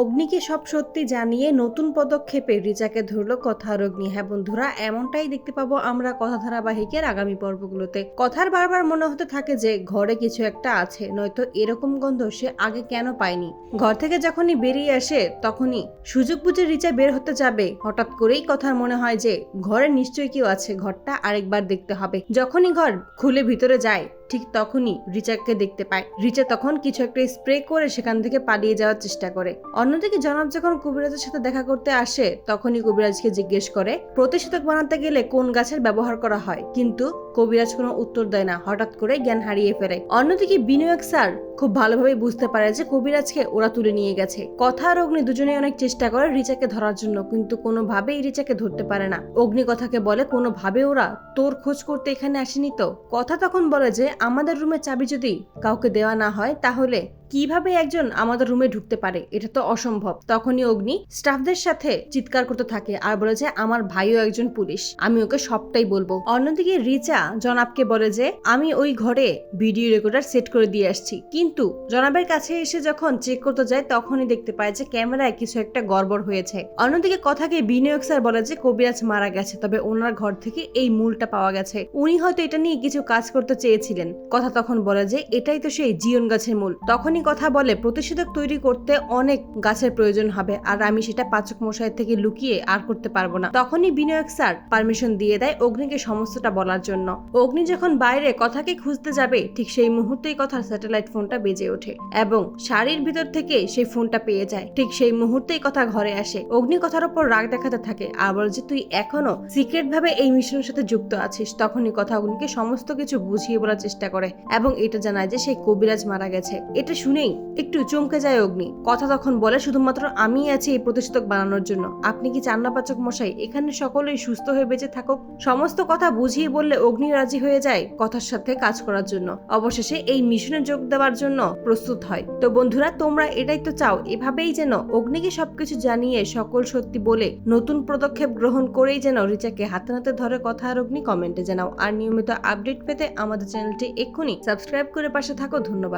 অগ্নিকে সব সত্যি জানিয়ে নতুন পদক্ষেপে রিচাকে ধরলো কথার অগ্নি হ্যাঁ বন্ধুরা, এমনটাই দেখতে পাবো আমরা কথা ধারাবাহিকের আগামী পর্বগুলোতে। কথার বারবার মনে হতে থাকে যে ঘরে কিছু একটা আছে, নয়তো এরকম গন্ধ সে আগে কেন পায়নি? ঘর থেকে যখনই বেরিয়ে আসে, তখনই সুযোগ বুঝে রিচা বের হতে যাবে। হঠাৎ করেই কথার মনে হয় যে, ঘরে নিশ্চয়ই কেউ আছে, ঘরটা আরেকবার দেখতে হবে। যখনই ঘর খুলে ভিতরে যায় ঠিক তখনই রিচাকে দেখতে পায়। রিচা তখন কিছু একটা স্প্রে করে সেখান থেকে পালিয়ে যাওয়ার চেষ্টা করে। অন্যদিকে জনাব যখন কবিরাজের সাথে দেখা করতে আসে, তখনই কবিরাজকে জিজ্ঞেস করে, প্রতিষেধক বানাতে গেলে কোন গাছের ব্যবহার করা হয়? কিন্তু কবিরাজ কোনো উত্তর দেয় না, হঠাৎ করে জ্ঞান হারিয়ে ফেলে। অন্যদিকে বিনিয়োগ স্যার খুব ভালোভাবে বুঝতে পারে যে কবিরাজকে ওরা তুলে নিয়ে গেছে। কথা আর অগ্নি দুজনে অনেক চেষ্টা করে রিচাকে ধরার জন্য, কিন্তু কোনোভাবেই রিচাকে ধরতে পারে না। অগ্নি কথাকে বলে, কোনোভাবে ওরা তোর খোঁজ করতে এখানে আসেনি তো? কথা তখন বলে যে, আমাদের রুমের চাবি যদি কাউকে দেওয়া না হয়, তাহলে কীভাবে একজন আমাদের রুমে ঢুকতে পারে? এটা তো অসম্ভব। তখনই অগ্নি স্টাফদের সাথে চিৎকার করতে থাকে আর বলে যে, আমার ভাইও একজন পুলিশ। আমি ওকে সবটাই বলব। অন্যদিকে রিচা জনাবকে বলে যে, আমি ওই ঘরে ভিডিও রেকর্ডার সেট করে দিয়ে আসছি। কিন্তু জনাবের কাছে এসে যখন চেক করতে যায়, তখনই দেখতে পায় যে, ক্যামেরায় কিছু একটা গড়বড় হয়েছে। অন্যদিকে কথাকে বিনিয়োগ স্যার বলে যে, কবিরাজ মারা গেছে। তবে ওনার ঘর থেকে এই মূলটা পাওয়া গেছে। উনি হয়তো এটা নিয়ে কিছু কাজ করতে চেয়েছিলেন। কথা তখন বলে যে, এটাই তো সেই জিয়ন গাছের মূল। তখনই কথা বলে, প্রতিষেধক তৈরি করতে অনেক গাছের প্রয়োজন হবে, আর আমি সেটা পাচক মশাই থেকে লুকিয়ে আর করতে পারব না। তখনই বিনায়ক স্যার পারমিশন দিয়ে দেয় অগ্নিকে সমস্তটা বলার জন্য। অগ্নি যখন বাইরে কথাকে খুঁজতে যাবে, ঠিক সেই মুহূর্তেই কথার স্যাটেলাইট ফোনটা বেজে ওঠে এবং শাড়ির ভিতর থেকে সেই ফোনটা পেয়ে যায়। ঠিক সেই মুহূর্তেই কথা ঘরে আসে। অগ্নি কথার উপর রাগ দেখাতে থাকে, আর বলে যে, তুই এখনও সিক্রেট ভাবে এই মিশনের সাথে যুক্ত আছিস। তখনই কথা অগ্নিকে সমস্ত কিছু বুঝিয়ে বলার চেষ্টা করে এবং এটা জানায় যে, সেই কবিরাজ মারা গেছে। এটা শুনেই একটু চমকে যায় অগ্নি। কথা তখন বলে শুধুমাত্র আমি আছি এই প্রতিষেধক বানানোর জন্য। আপনি কি চান্না পাচক মশাই? এখানে সকলেই সুস্থ হয়ে বেঁচে থাকুক। সমস্ত কথা বুঝিয়ে বললে অগ্নি রাজি হয়ে যায় কথার সাথে কাজ করার জন্য। অবশেষে এই মিশনে যোগ দেওয়ার জন্য প্রস্তুত হয়। তো বন্ধুরা, তোমরা এটাই তো চাও, এভাবেই যেন অগ্নিকে সবকিছু জানিয়ে সকল সত্যি বলে নতুন পদক্ষেপ গ্রহণ করেই যেন রিচাকে হাতে নাতে ধরে কথা আর অগ্নি কমেন্টে জানাও। আর নিয়মিত আপডেট পেতে আমাদের চ্যানেলটি এক্ষুনি সাবস্ক্রাইব করে পাশে থাকো। ধন্যবাদ।